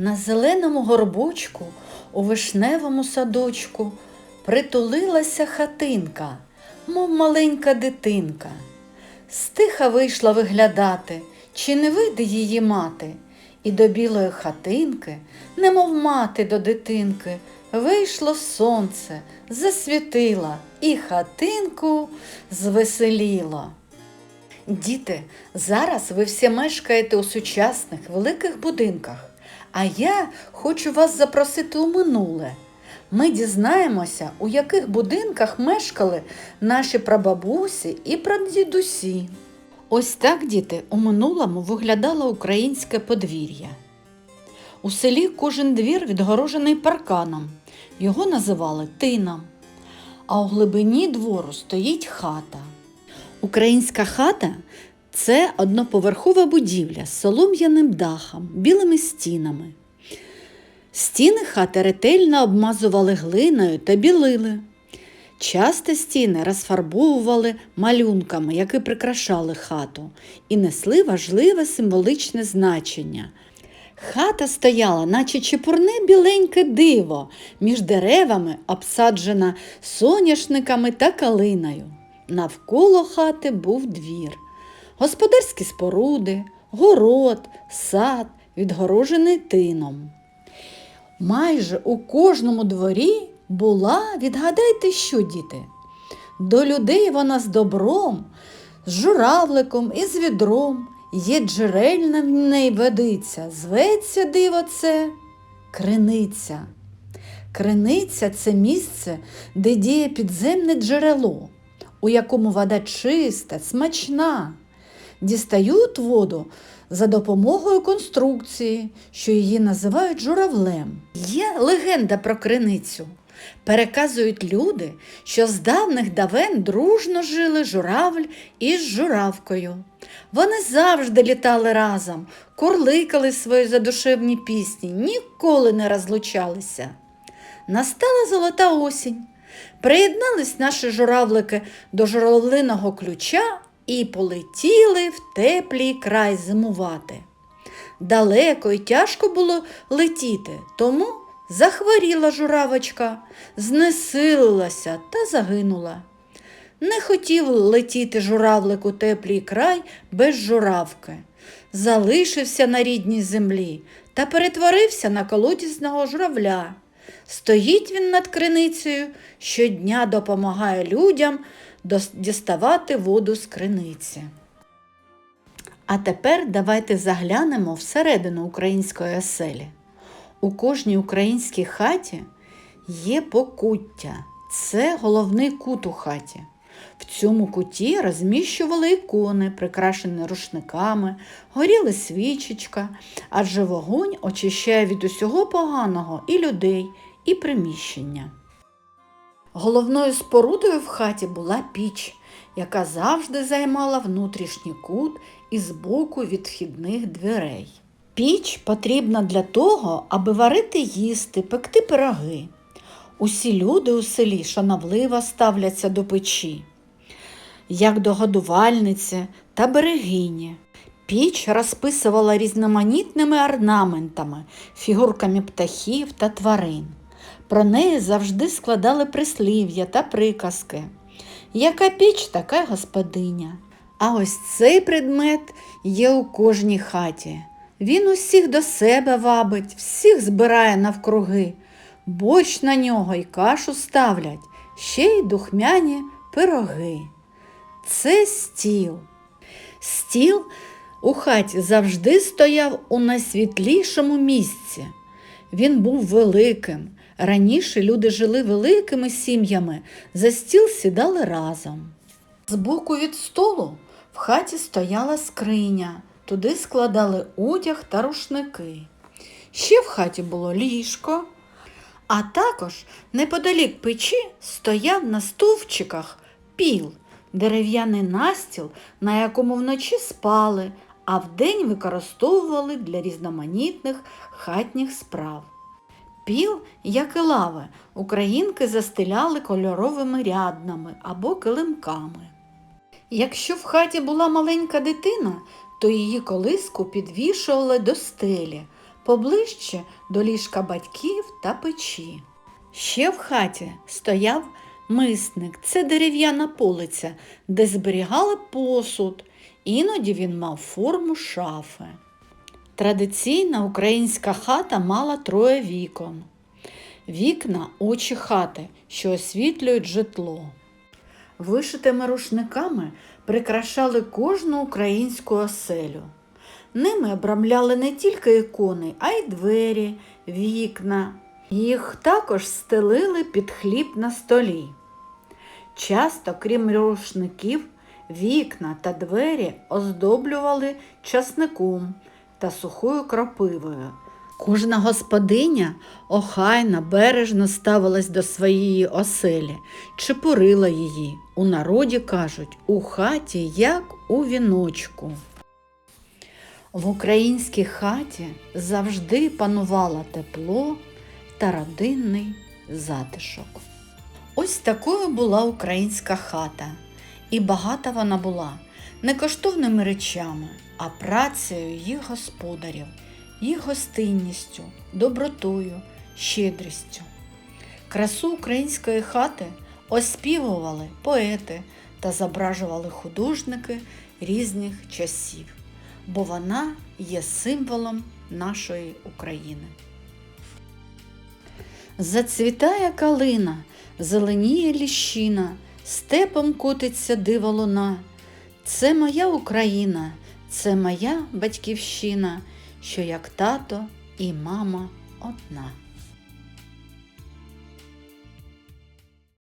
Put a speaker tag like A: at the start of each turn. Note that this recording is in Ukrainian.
A: На зеленому горбочку у вишневому садочку притулилася хатинка, мов маленька дитинка. Стиха вийшла виглядати, чи не вийде її мати, і до білої хатинки, немов мати до дитинки, вийшло сонце, засвітило і хатинку звеселіло. Діти, зараз ви всі мешкаєте у сучасних великих будинках, а я хочу вас запросити у минуле. Ми дізнаємося, у яких будинках мешкали наші прабабусі і прадідусі. Ось так, діти, у минулому виглядало українське подвір'я. У селі кожен двір відгорожений парканом. Його називали тином. А у глибині двору стоїть хата. Українська хата це одноповерхова будівля з солом'яним дахом, білими стінами. Стіни хати ретельно обмазували глиною та білили. Часто стіни розфарбовували малюнками, які прикрашали хату, і несли важливе символичне значення. Хата стояла, наче чепурне біленьке диво, між деревами обсаджена соняшниками та калиною. Навколо хати був двір, господарські споруди, город, сад, відгорожений тином. Майже у кожному дворі була, відгадайте, що діти. До людей вона з добром, з журавликом і з відром. Є джерельна в неї водиця, зветься диво це криниця. Криниця це місце, де діє підземне джерело, у якому вода чиста, смачна. Дістають воду за допомогою конструкції, що її називають журавлем. Є легенда про криницю. Переказують люди, що з давних давен дружно жили журавль із журавкою. Вони завжди літали разом, курликали свої задушевні пісні, ніколи не розлучалися. Настала золота осінь. Приєднались наші журавлики до журавлиного ключа і полетіли в теплий край зимувати. Далеко і тяжко було летіти, тому захворіла журавочка, знесилилася та загинула. Не хотів летіти журавлик у теплий край без журавки. Залишився на рідній землі та перетворився на колодязного журавля. Стоїть він над криницею, щодня допомагає людям діставати воду з криниці. А тепер давайте заглянемо всередину української оселі. У кожній українській хаті є покуття. Це головний кут у хаті. В цьому куті розміщували ікони, прикрашені рушниками, горіла свічечка, адже вогонь очищає від усього поганого і людей, і приміщення. Головною спорудою в хаті була піч, яка завжди займала внутрішній кут і збоку від вхідних дверей. Піч потрібна для того, аби варити їсти, пекти пироги. Усі люди у селі шановливо ставляться до печі, як до годувальниці та берегині. Піч розписувала різноманітними орнаментами, фігурками птахів та тварин. Про неї завжди складали прислів'я та приказки. Яка піч, така господиня. А ось цей предмет є у кожній хаті. Він усіх до себе вабить, всіх збирає навкруги, борщ на нього й кашу ставлять, ще й духмяні пироги. Це стіл. Стіл у хаті завжди стояв у найсвітлішому місці. Він був великим. Раніше люди жили великими сім'ями, за стіл сідали разом. Збоку від столу в хаті стояла скриня, туди складали одяг та рушники. Ще в хаті було ліжко, а також неподалік печі стояв на стовпчиках піл, дерев'яний настіл, на якому вночі спали, а вдень використовували для різноманітних хатніх справ. Піл, як і лави, українки застеляли кольоровими ряднами або килимками. Якщо в хаті була маленька дитина, то її колиску підвішували до стелі, поближче до ліжка батьків та печі. Ще в хаті стояв мисник, це дерев'яна полиця, де зберігали посуд. Іноді він мав форму шафи. Традиційна українська хата мала троє вікон. Вікна очі хати, що освітлюють житло. Вишитими рушниками прикрашали кожну українську оселю. Ними обрамляли не тільки ікони, а й двері, вікна. Їх також стелили під хліб на столі. Часто, крім рушників, вікна та двері оздоблювали часником та сухою кропивою. Кожна господиня охайно, бережно ставилась до своєї оселі, чепурила її. У народі кажуть, у хаті, як у віночку. В українській хаті завжди панувало тепло та родинний затишок. Ось такою була українська хата, і багата вона була не коштовними речами, а працею їх господарів, їх гостинністю, добротою, щедрістю. Красу української хати оспівували поети та зображували художники різних часів, бо вона є символом нашої України. Зацвітає калина, зеленіє ліщина, степом котиться дива луна. Це моя Україна, це моя батьківщина, що як тато і мама одна.